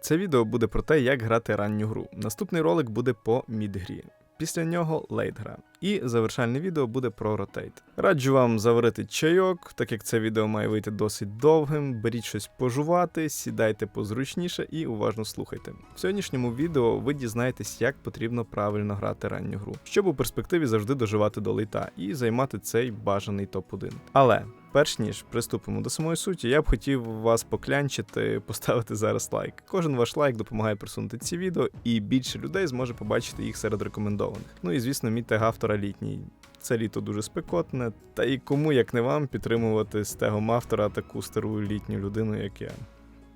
Це відео буде про те, як грати ранню гру. Наступний ролик буде по мідгрі. Після нього лейт-гра. І завершальне відео буде про ротейт. Раджу вам заварити чайок, так як це відео має вийти досить довгим. Беріть щось пожувати, сідайте позручніше і уважно слухайте. В сьогоднішньому відео ви дізнаєтесь, як потрібно правильно грати ранню гру, щоб у перспективі завжди доживати до лейта і займати цей бажаний топ-1. Але Перш ніж приступимо до самої суті, я б хотів вас поклянчити, поставити зараз лайк. Кожен ваш лайк допомагає просунути ці відео, і більше людей зможе побачити їх серед рекомендованих. Ну і звісно, мій тег автора літній. Це літо дуже спекотне, та і кому, як не вам, підтримувати з тегом автора таку стару літню людину, як я.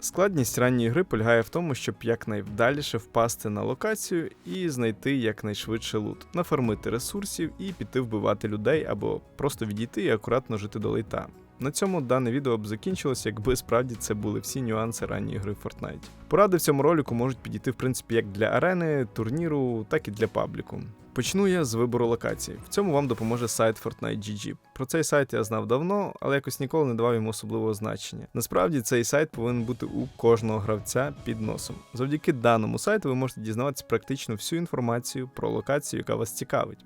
Складність ранньої гри полягає в тому, щоб якнайвдаліше впасти на локацію і знайти якнайшвидше лут, нафармити ресурсів і піти вбивати людей або просто відійти і акуратно жити до лейта. На цьому дане відео б закінчилося, якби справді це були всі нюанси ранньої гри в Fortnite. Поради в цьому ролику можуть підійти в принципі як для арени, турніру, так і для пабліку. Почну я з вибору локації. В цьому вам допоможе сайт Fortnite.gg. Про цей сайт я знав давно, але якось ніколи не давав йому особливого значення. Насправді цей сайт повинен бути у кожного гравця під носом. Завдяки даному сайту ви можете дізнаватися практично всю інформацію про локацію, яка вас цікавить.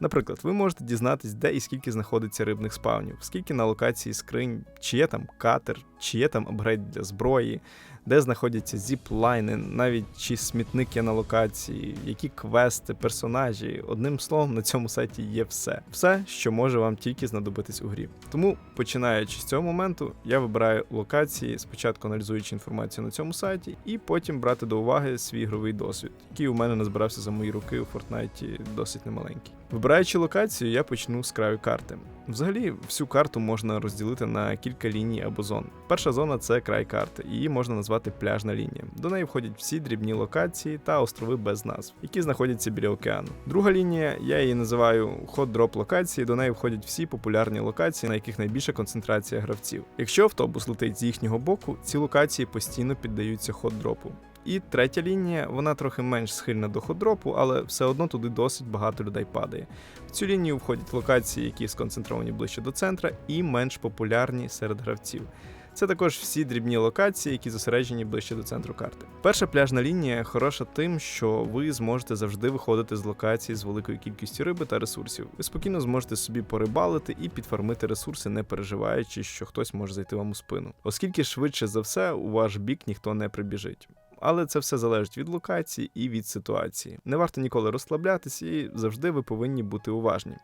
Наприклад, ви можете дізнатись, де і скільки знаходиться рибних спавнів, скільки на локації скринь, чи є там катер, чи є там апгрейд для зброї, де знаходяться зіплайни, навіть чи смітник є на локації, які квести, персонажі. Одним словом, на цьому сайті є все. Все, що може вам тільки знадобитись у грі. Тому, починаючи з цього моменту, я вибираю локації, спочатку аналізуючи інформацію на цьому сайті, і потім брати до уваги свій ігровий досвід, який у мене назбирався за мої роки у Фортнайті досить немаленький. Вибираючи локацію, я почну з краю карти. Взагалі, всю карту можна розділити на кілька ліній або зон. Перша зона це край карти, її можна назвати пляжна лінія. До неї входять всі дрібні локації та острови без назв, які знаходяться біля океану. Друга лінія, я її називаю хот-дроп локації. До неї входять всі популярні локації, на яких найбільша концентрація гравців. Якщо автобус летить з їхнього боку, ці локації постійно піддаються хот-дропу. І третя лінія, вона трохи менш схильна до ходропу, але все одно туди досить багато людей падає. В цю лінію входять локації, які сконцентровані ближче до центра, і менш популярні серед гравців. Це також всі дрібні локації, які зосереджені ближче до центру карти. Перша пляжна лінія хороша тим, що ви зможете завжди виходити з локації з великою кількістю риби та ресурсів. Ви спокійно зможете собі порибалити і підфармити ресурси, не переживаючи, що хтось може зайти вам у спину, оскільки швидше за все у ваш бік ніхто не прибіжить. Але це все залежить від локації і від ситуації. Не варто ніколи розслаблятися, і завжди ви повинні бути уважні.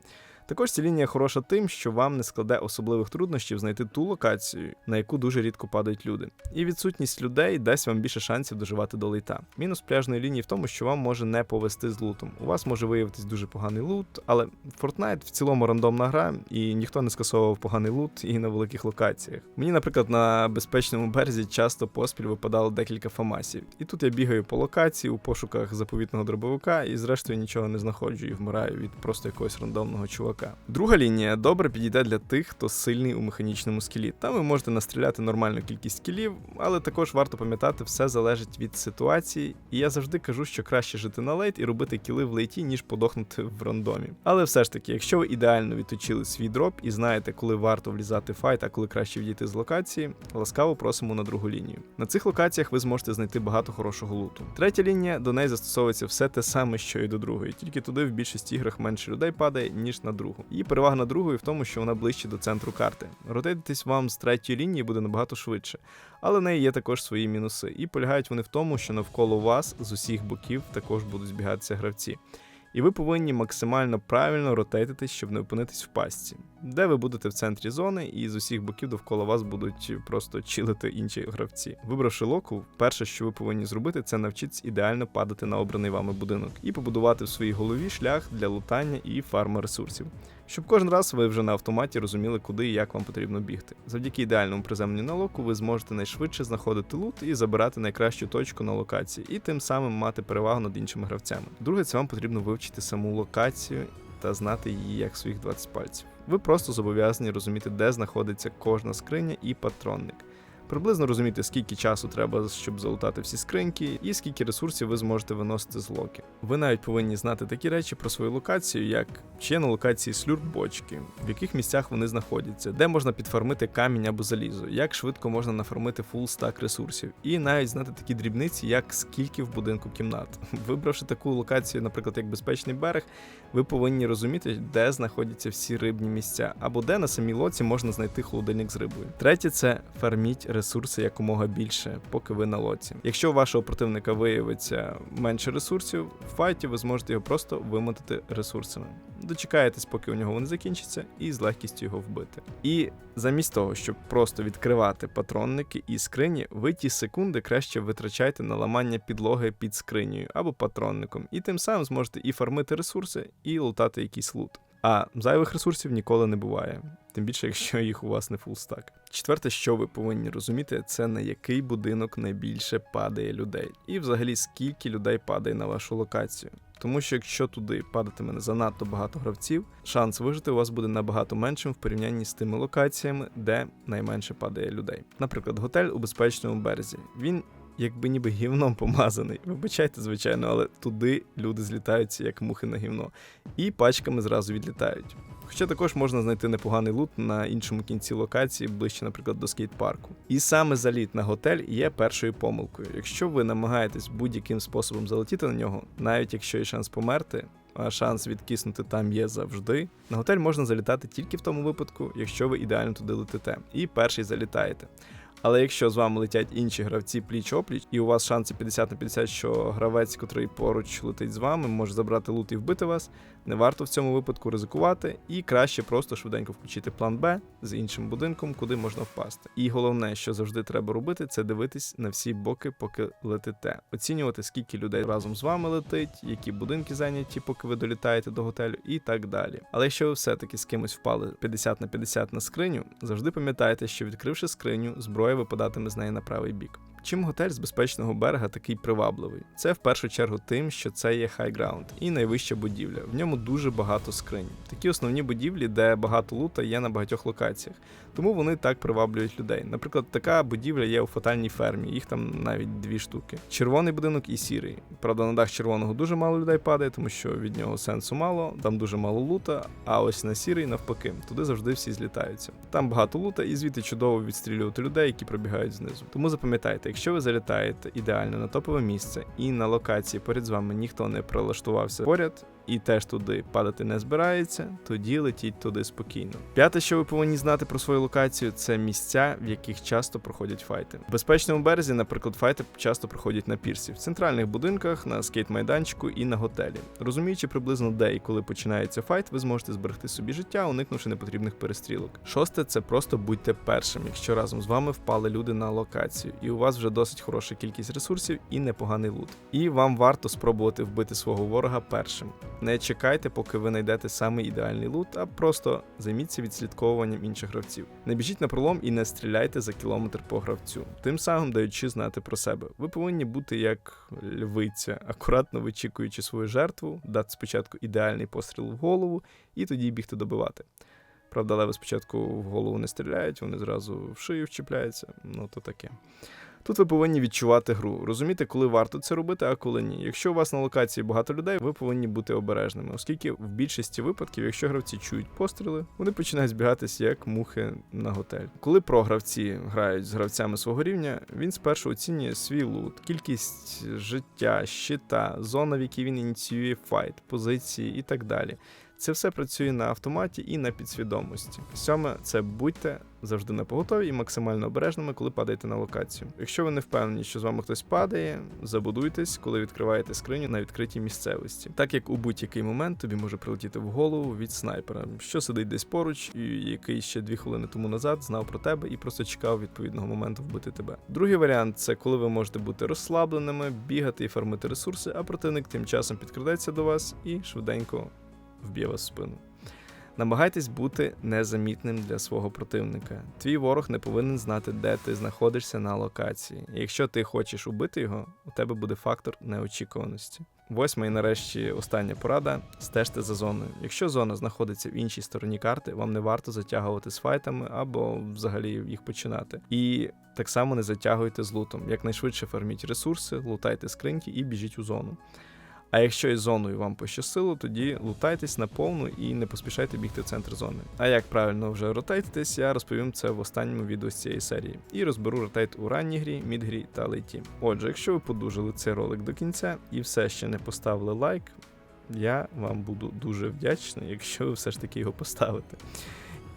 Також ця лінія хороша тим, що вам не складе особливих труднощів знайти ту локацію, на яку дуже рідко падають люди. І відсутність людей дасть вам більше шансів доживати до лейта. Мінус пляжної лінії в тому, що вам може не повести з лутом. У вас може виявитись дуже поганий лут, але Fortnite в цілому рандомна гра, і ніхто не скасовував поганий лут і на великих локаціях. Мені, наприклад, на безпечному березі часто поспіль випадало декілька фамасів. І тут я бігаю по локації у пошуках заповітного дробовика, і зрештою нічого не знаходжу і вмираю від просто якогось рандомного чувака чувака. Друга лінія добре підійде для тих, хто сильний у механічному скілі. Там ви можете настріляти нормальну кількість скілів, але також варто пам'ятати, все залежить від ситуації. І я завжди кажу, що краще жити на лейт і робити кіли в лейті, ніж подохнути в рандомі. Але все ж таки, якщо ви ідеально відточили свій дроп і знаєте, коли варто влізати в файт, а коли краще відійти з локації, ласкаво просимо на другу лінію. На цих локаціях ви зможете знайти багато хорошого луту. Третя лінія до неї застосовується все те саме, що і до другої, тільки туди в більшості іграх менше людей падає, ніж на другу другу. Її перевага на другої в тому, що вона ближче до центру карти. Ротейтитись вам з третьої лінії буде набагато швидше, але в неї є також свої мінуси. І полягають вони в тому, що навколо вас з усіх боків також будуть збігатися гравці. І ви повинні максимально правильно ротейтитись, щоб не опинитись в пастці, де ви будете в центрі зони, і з усіх боків довкола вас будуть просто чилити інші гравці. Вибравши локу, перше, що ви повинні зробити, це навчитись ідеально падати на обраний вами будинок і побудувати в своїй голові шлях для лутання і фарми ресурсів щоб кожен раз ви вже на автоматі розуміли, куди і як вам потрібно бігти. Завдяки ідеальному приземленню на локу ви зможете найшвидше знаходити лут і забирати найкращу точку на локації, і тим самим мати перевагу над іншими гравцями. Друге, це вам потрібно вивчити саму локацію та знати її як своїх 20 пальців. Ви просто зобов'язані розуміти, де знаходиться кожна скриня і патронник. Приблизно розуміти, скільки часу треба, щоб залутати всі скриньки, і скільки ресурсів ви зможете виносити з локи. Ви навіть повинні знати такі речі про свою локацію, як чи є на локації слюрбочки, в яких місцях вони знаходяться, де можна підфармити камінь або залізо, як швидко можна нафармити фул стак ресурсів, і навіть знати такі дрібниці, як скільки в будинку кімнат. Вибравши таку локацію, наприклад, як безпечний берег, ви повинні розуміти, де знаходяться всі рибні місця, або де на самій лоці можна знайти холодильник з рибою. Третє це фарміть ресурси якомога більше, поки ви на лоці. Якщо у вашого противника виявиться менше ресурсів, в файті ви зможете його просто вимотати ресурсами. Дочекаєтесь, поки у нього вони закінчаться, і з легкістю його вбити. І замість того, щоб просто відкривати патронники і скрині, ви ті секунди краще витрачайте на ламання підлоги під скринею або патронником, і тим самим зможете і фармити ресурси, і лутати якийсь лут. А зайвих ресурсів ніколи не буває, тим більше, якщо їх у вас не фулстак. Четверте, що ви повинні розуміти, це на який будинок найбільше падає людей, і взагалі скільки людей падає на вашу локацію. Тому що якщо туди падатиме занадто багато гравців, шанс вижити у вас буде набагато меншим в порівнянні з тими локаціями, де найменше падає людей. Наприклад, готель у безпечному березі. Він якби ніби гівном помазаний. Вибачайте, звичайно, але туди люди злітаються як мухи на гівно, і пачками зразу відлітають. Хоча також можна знайти непоганий лут на іншому кінці локації, ближче, наприклад, до скейт-парку. І саме заліт на готель є першою помилкою. Якщо ви намагаєтесь будь-яким способом залетіти на нього, навіть якщо є шанс померти, а шанс відкиснути там є завжди. На готель можна залітати тільки в тому випадку, якщо ви ідеально туди летите, і перший залітаєте. Але якщо з вами летять інші гравці пліч опліч, і у вас шанси 50 на 50, що гравець, котрий поруч летить з вами, може забрати лут і вбити вас, не варто в цьому випадку ризикувати, і краще просто швиденько включити план Б з іншим будинком, куди можна впасти. І головне, що завжди треба робити, це дивитись на всі боки, поки летите, оцінювати, скільки людей разом з вами летить, які будинки зайняті, поки ви долітаєте до готелю, і так далі. Але якщо ви все-таки з кимось впали 50 на 50 на скриню, завжди пам'ятайте, що відкривши скриню, зброя випадатиме з неї на правий бік. Чим готель з безпечного берега такий привабливий? Це в першу чергу тим, що це є хайграунд і найвища будівля. В ньому дуже багато скринь. Такі основні будівлі, де багато лута є на багатьох локаціях. Тому вони так приваблюють людей. Наприклад, така будівля є у фатальній фермі, їх там навіть дві штуки. Червоний будинок і сірий. Правда, на дах червоного дуже мало людей падає, тому що від нього сенсу мало, там дуже мало лута. А ось на сірий навпаки, туди завжди всі злітаються. Там багато лута, і звідти чудово відстрілювати людей, які пробігають знизу. Тому запам'ятайте, якщо ви залітаєте ідеально на топове місце і на локації поряд з вами ніхто не прилаштувався поряд. І теж туди падати не збирається, тоді летіть туди спокійно. П'яте, що ви повинні знати про свою локацію, це місця, в яких часто проходять файти. В безпечному березі, наприклад, файти часто проходять на пірсі, в центральних будинках, на скейт-майданчику і на готелі. Розуміючи приблизно де і коли починається файт, ви зможете зберегти собі життя, уникнувши непотрібних перестрілок. Шосте це просто будьте першим, якщо разом з вами впали люди на локацію, і у вас вже досить хороша кількість ресурсів і непоганий лут. І вам варто спробувати вбити свого ворога першим. Не чекайте, поки ви знайдете самий ідеальний лут, а просто займіться відслідковуванням інших гравців. Не біжіть на пролом і не стріляйте за кілометр по гравцю, тим самим даючи знати про себе. Ви повинні бути як львиця, акуратно вичікуючи свою жертву, дати спочатку ідеальний постріл в голову і тоді бігти добивати. Правда, леви спочатку в голову не стріляють, вони зразу в шию вчіпляються, ну то таке. Тут ви повинні відчувати гру, розуміти, коли варто це робити, а коли ні. Якщо у вас на локації багато людей, ви повинні бути обережними, оскільки в більшості випадків, якщо гравці чують постріли, вони починають збігатися як мухи на готель. Коли програвці грають з гравцями свого рівня, він спершу оцінює свій лут, кількість життя, щита, зона, в якій він ініціює файт, позиції і так далі. Це все працює на автоматі і на підсвідомості. Сьоме це будьте завжди на поготові і максимально обережними, коли падаєте на локацію. Якщо ви не впевнені, що з вами хтось падає, забудуйтесь, коли відкриваєте скриню на відкритій місцевості, так як у будь-який момент тобі може прилетіти в голову від снайпера, що сидить десь поруч, і який ще дві хвилини тому назад знав про тебе і просто чекав відповідного моменту вбити тебе. Другий варіант це коли ви можете бути розслабленими, бігати і фармити ресурси, а противник тим часом підкрадеться до вас і швиденько вб'є вас в спину. Намагайтесь бути незамітним для свого противника. Твій ворог не повинен знати, де ти знаходишся на локації. І якщо ти хочеш убити його, у тебе буде фактор неочікуваності. Восьма і нарешті остання порада: стежте за зоною. Якщо зона знаходиться в іншій стороні карти, вам не варто затягувати з файтами або взагалі їх починати. І так само не затягуйте з лутом. Якнайшвидше фарміть ресурси, лутайте скриньки і біжіть у зону. А якщо із зоною вам пощастило, тоді лутайтесь наповну і не поспішайте бігти в центр зони. А як правильно вже ротейтитись, я розповім це в останньому відео з цієї серії. І розберу ротейт у ранній грі, мідгрі та лейті. Отже, якщо ви подужали цей ролик до кінця і все ще не поставили лайк, я вам буду дуже вдячний, якщо ви все ж таки його поставите.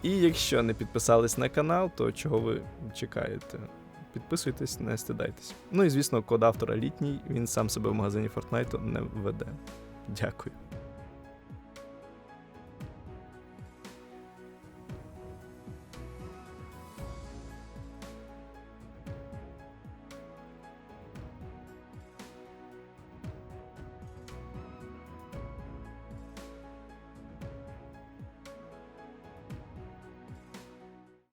І якщо не підписались на канал, то чого ви чекаєте? Підписуйтесь, не стидайтесь. Ну і звісно, код автора літній, він сам себе в магазині Fortnite не введе. Дякую.